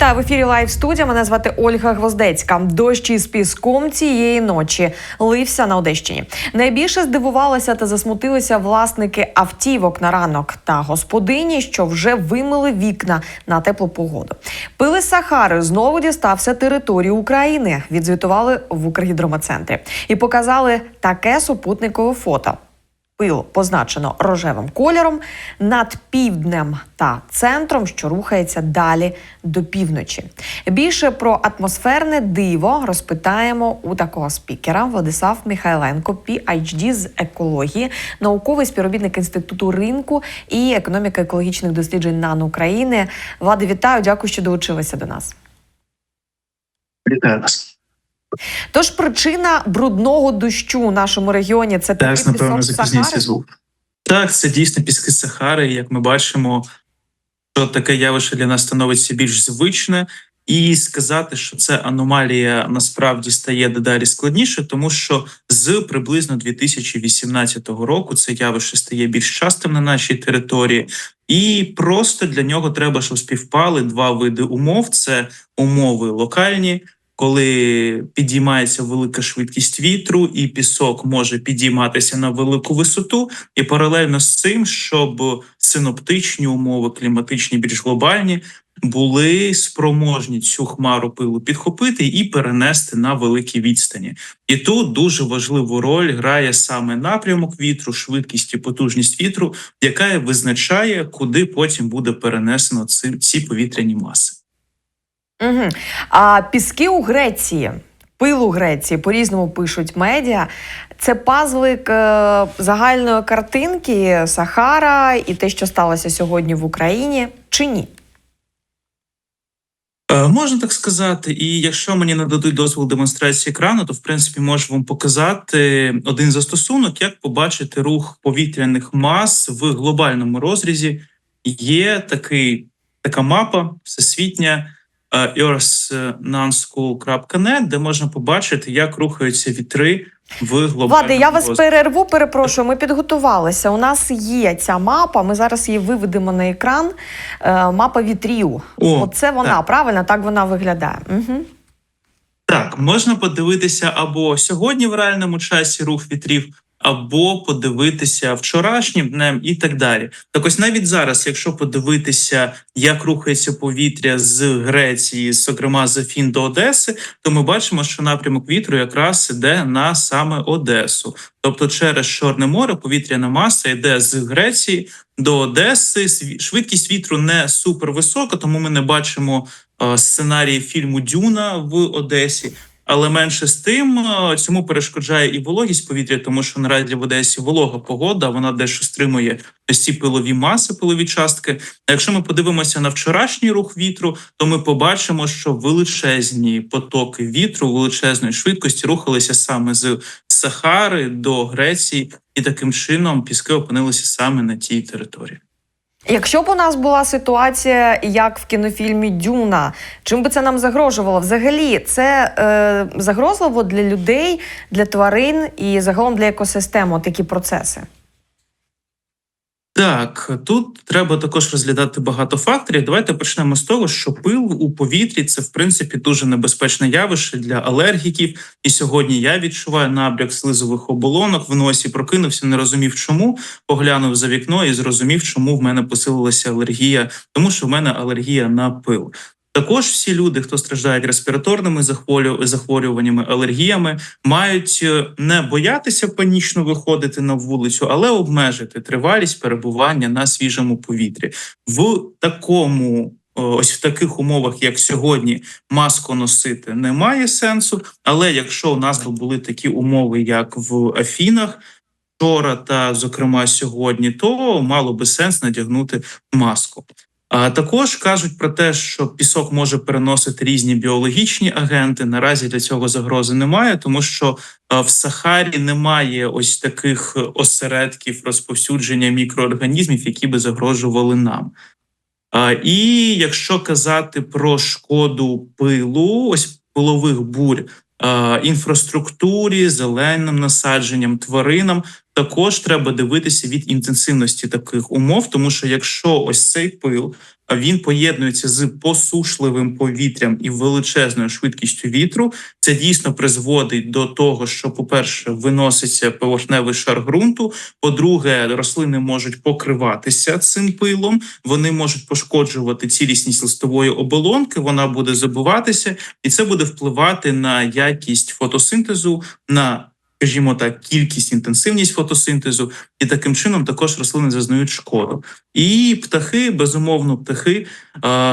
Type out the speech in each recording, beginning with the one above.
Вітаю в ефірі Лайв студія. Мене звати Ольга Гвоздецька. Дощ із піском цієї ночі лився на Одещині. Найбільше здивувалися та засмутилися власники автівок на ранок та господині, що вже вимили вікна на теплу погоду. Пили Сахари знову дістався території України. Відзвітували в Укргідромецентрі і показали таке супутникове фото. Пил позначено рожевим кольором над півднем та центром, що рухається далі до півночі. Більше про атмосферне диво розпитаємо у такого спікера Владислав Михайленко, PhD з екології, науковий співробітник інституту ринку і економіка екологічних досліджень НАН України. Влади, вітаю, дякую, що долучилися до нас. Вітаю вас. Тож причина брудного дощу у нашому регіоні це такий напевно, пісок Сахари? звук. Так, це дійсно піски Сахари. Як ми бачимо, що таке явище для нас становиться більш звичне, і сказати, що це аномалія насправді стає дедалі складніше, тому що з приблизно 2018 року це явище стає більш частим на нашій території, і просто для нього треба, щоб співпали два види умов: це умови локальні. Коли підіймається велика швидкість вітру, і пісок може підійматися на велику висоту, і паралельно з цим, щоб синоптичні умови, кліматичні, більш глобальні, були спроможні цю хмару пилу підхопити і перенести на великі відстані. І тут дуже важливу роль грає саме напрямок вітру, швидкість і потужність вітру, яка визначає, куди потім буде перенесено ці, повітряні маси. Угу. А піски у Греції, пил у Греції, по-різному пишуть медіа. Це пазлик е, загальної картинки Сахара і те, що сталося сьогодні в Україні, чи ні? Е, Можна так сказати, і якщо мені нададуть дозвіл демонстрації екрану, то в принципі можу вам показати один застосунок, як побачити рух повітряних мас в глобальному розрізі. Є такий така мапа всесвітня earthnanschool.net, де можна побачити, як рухаються вітри в Влади, я вас перерву, перепрошую. Ми підготувалися. У нас є ця мапа. Ми зараз її виведемо на екран. Е, мапа вітрів. О, Оце вона, так. правильно, так вона виглядає. Угу. Так, можна подивитися або сьогодні в реальному часі рух вітрів, або подивитися вчорашнім днем і так далі. Так ось навіть зараз, якщо подивитися, як рухається повітря з Греції, зокрема з Афін до Одеси, то ми бачимо, що напрямок вітру якраз іде на саме Одесу. Тобто, через Чорне море повітряна маса йде з Греції до Одеси. Швидкість вітру не супервисока, тому ми не бачимо е, сценарії фільму Дюна в Одесі. Але менше з тим е, цьому перешкоджає і вологість повітря, тому що наразі в Одесі волога погода, вона дещо стримує ось ці пилові маси, пилові частки. Якщо ми подивимося на вчорашній рух вітру, то ми побачимо, що величезні потоки вітру, величезної швидкості рухалися саме з Сахари до Греції, і таким чином піски опинилися саме на тій території. Якщо б у нас була ситуація, як в кінофільмі Дюна, чим би це нам загрожувало? Взагалі, це е, загрозливо для людей, для тварин і загалом для екосистеми такі процеси. Так, тут треба також розглядати багато факторів. Давайте почнемо з того, що пил у повітрі це в принципі дуже небезпечне явище для алергіків. І сьогодні я відчуваю набряк слизових оболонок в носі. Прокинувся, не розумів, чому поглянув за вікно і зрозумів, чому в мене посилилася алергія, тому що в мене алергія на пил. Також всі люди, хто страждають респіраторними захворю- захворюваннями, алергіями, мають е, не боятися панічно виходити на вулицю, але обмежити тривалість перебування на свіжому повітрі. В такому ось в таких умовах, як сьогодні, маску носити немає сенсу. Але якщо у нас були такі умови, як в Афінах. Вчора та, зокрема, сьогодні, то мало би сенс надягнути маску. А також кажуть про те, що пісок може переносити різні біологічні агенти. Наразі для цього загрози немає, тому що е, в Сахарі немає ось таких осередків розповсюдження мікроорганізмів, які би загрожували нам. І якщо казати про шкоду пилу, ось пилових бурь інфраструктурі, зеленим насадженням, тваринам, також треба дивитися від інтенсивності таких умов, тому що якщо ось цей пил він поєднується з посушливим повітрям і величезною швидкістю вітру. Це дійсно призводить до того, що, по-перше, виноситься поверхневий шар ґрунту. По-друге, рослини можуть покриватися цим пилом, вони можуть пошкоджувати цілісність листової оболонки. Вона буде забиватися, і це буде впливати на якість фотосинтезу, на скажімо так, кількість, інтенсивність фотосинтезу, і таким чином також рослини зазнають шкоду. І птахи, безумовно, птахи.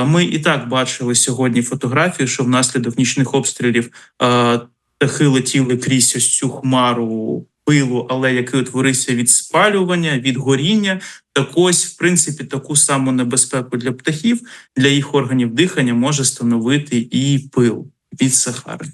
Ми і так бачили сьогодні фотографію, що внаслідок нічних обстрілів птахи летіли крізь ось цю хмару пилу, але який утворився від спалювання, від горіння. Так ось, в принципі, таку саму небезпеку для птахів, для їх органів дихання може становити і пил від Сахари.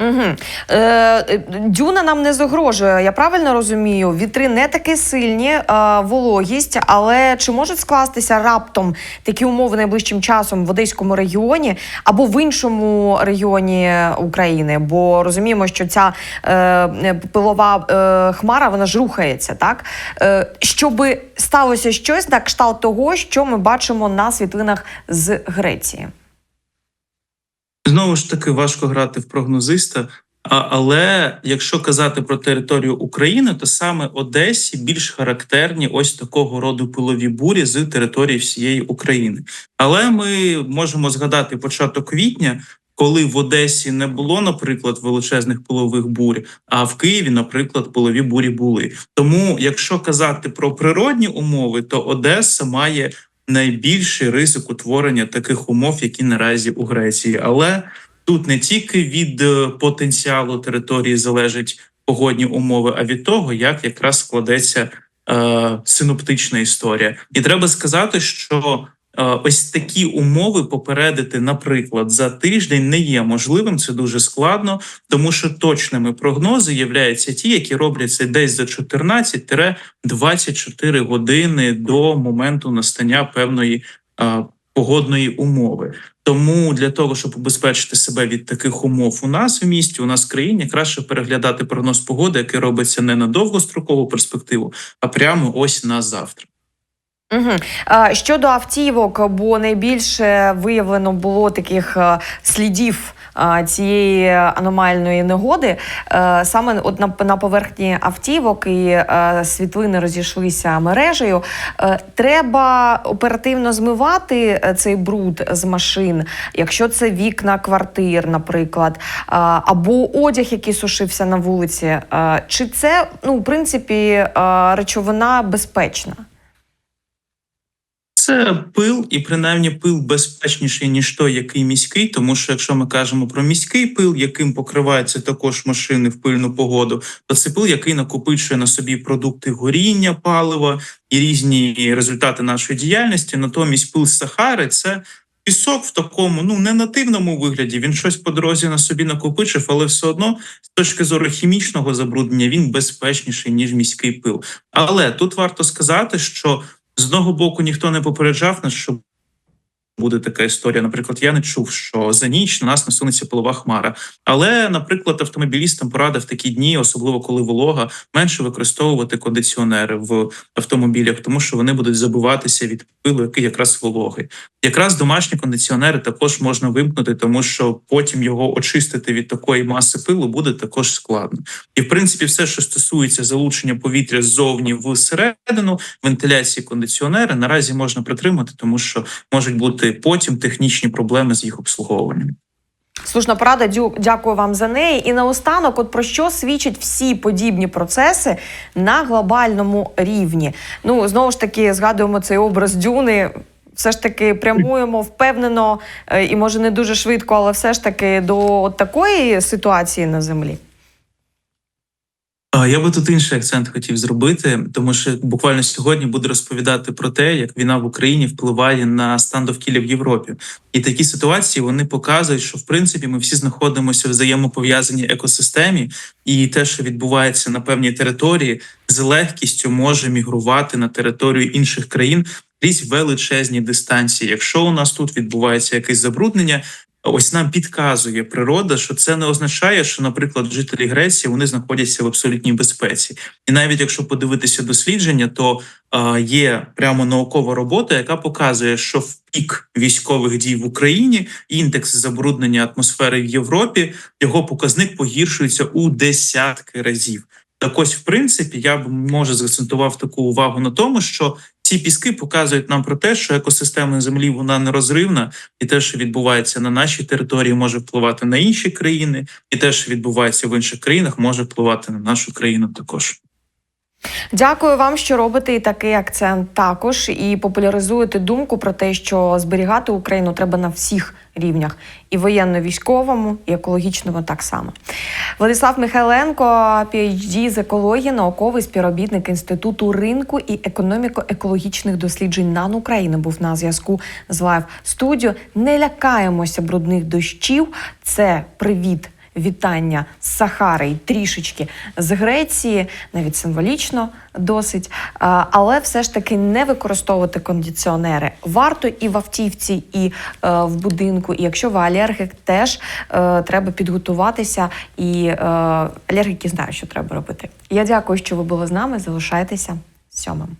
Угу. Е, дюна нам не загрожує, я правильно розумію. Вітри не такі сильні, е, вологість, але чи можуть скластися раптом такі умови найближчим часом в Одеському регіоні або в іншому регіоні України? Бо розуміємо, що ця е, пилова е, хмара вона ж рухається, так? Е, щоби сталося щось на кшталт того, що ми бачимо на світлинах з Греції. Знову ж таки важко грати в прогнозиста. Але якщо казати про територію України, то саме Одесі більш характерні ось такого роду пилові бурі з території всієї України. Але ми можемо згадати початок квітня, коли в Одесі не було, наприклад, величезних пилових бурь, а в Києві, наприклад, пилові бурі були. Тому, якщо казати про природні умови, то Одеса має найбільший ризик утворення таких умов, які наразі у Греції. Але тут не тільки від е, потенціалу території залежать погодні умови, а від того, як якраз складеться е, синоптична історія. І треба сказати, що ось такі умови попередити, наприклад, за тиждень не є можливим. Це дуже складно, тому що точними прогнози являються ті, які робляться десь за 14-24 години до моменту настання певної е, погодної умови. Тому для того, щоб убезпечити себе від таких умов у нас в місті, у нас в країні, краще переглядати прогноз погоди, який робиться не на довгострокову перспективу, а прямо ось на завтра. Угу. Щодо автівок, бо найбільше виявлено було таких слідів цієї аномальної негоди. Е, саме от на, поверхні автівок і е, світлини розійшлися мережею. Е, треба оперативно змивати е, цей бруд з машин, якщо це вікна квартир, наприклад, або одяг, який сушився на вулиці. Е, чи це ну, в принципі е, речовина безпечна? Це пил, і принаймні пил безпечніший ніж той, який міський. Тому що якщо ми кажемо про міський пил, яким покриваються також машини в пильну погоду, то це пил, який накопичує на собі продукти горіння, палива і різні результати нашої діяльності. Натомість пил Сахари це. Пісок в такому ну не нативному вигляді. Він щось по дорозі на собі накопичив, але все одно з точки зору хімічного забруднення він безпечніший ніж міський пил. Але тут варто сказати, що з одного боку ніхто не попереджав нас, що буде така історія. Наприклад, я не чув, що за ніч на нас насунеться пилова хмара. Але, наприклад, автомобілістам порадив такі дні, особливо коли волога, менше використовувати кондиціонери в автомобілях, тому що вони будуть забиватися від пилу, який якраз вологий. Якраз домашні кондиціонери також можна вимкнути, тому що потім його очистити від такої маси пилу буде також складно. І в принципі, все, що стосується залучення повітря ззовні в середину, вентиляції кондиціонери, наразі можна притримати, тому що можуть бути потім технічні проблеми з їх обслуговуванням. Слушна порада, дю- дякую вам за неї. І наостанок, от про що свідчать всі подібні процеси на глобальному рівні? Ну знову ж таки, згадуємо цей образ дюни. Все ж таки прямуємо впевнено е, і може не дуже швидко, але все ж таки до от такої ситуації на землі. Я би тут інший акцент хотів зробити, тому що буквально сьогодні буду розповідати про те, як війна в Україні впливає на стан довкілля в Європі. І такі ситуації вони показують, що в принципі ми всі знаходимося в взаємопов'язаній екосистемі, і те, що відбувається на певній території, з легкістю може мігрувати на територію інших країн крізь величезні дистанції. Якщо у нас тут відбувається якесь забруднення. Ось нам підказує природа, що це не означає, що, наприклад, жителі Греції вони знаходяться в абсолютній безпеці. І навіть якщо подивитися дослідження, то е, є прямо наукова робота, яка показує, що в пік військових дій в Україні індекс забруднення атмосфери в Європі його показник погіршується у десятки разів. Так ось, в принципі, я б може закцентував таку увагу на тому, що ці піски показують нам про те, що екосистема землі вона нерозривна, і те, що відбувається на нашій території, може впливати на інші країни, і те, що відбувається в інших країнах, може впливати на нашу країну також. Дякую вам, що робите і такий акцент також і популяризуєте думку про те, що зберігати Україну треба на всіх рівнях і воєнно-військовому, і екологічному так само. Владислав Михайленко, PhD з екології, науковий співробітник інституту ринку і економіко-екологічних досліджень НАН України, був на зв'язку з Лайв студіо. Не лякаємося брудних дощів. Це привіт вітання з Сахари і трішечки з Греції, навіть символічно досить. Але все ж таки не використовувати кондиціонери варто і в автівці, і е, в будинку. І якщо ви алергік, теж е, треба підготуватися. І е, алергіки знають, що треба робити. Я дякую, що ви були з нами. Залишайтеся сьомим.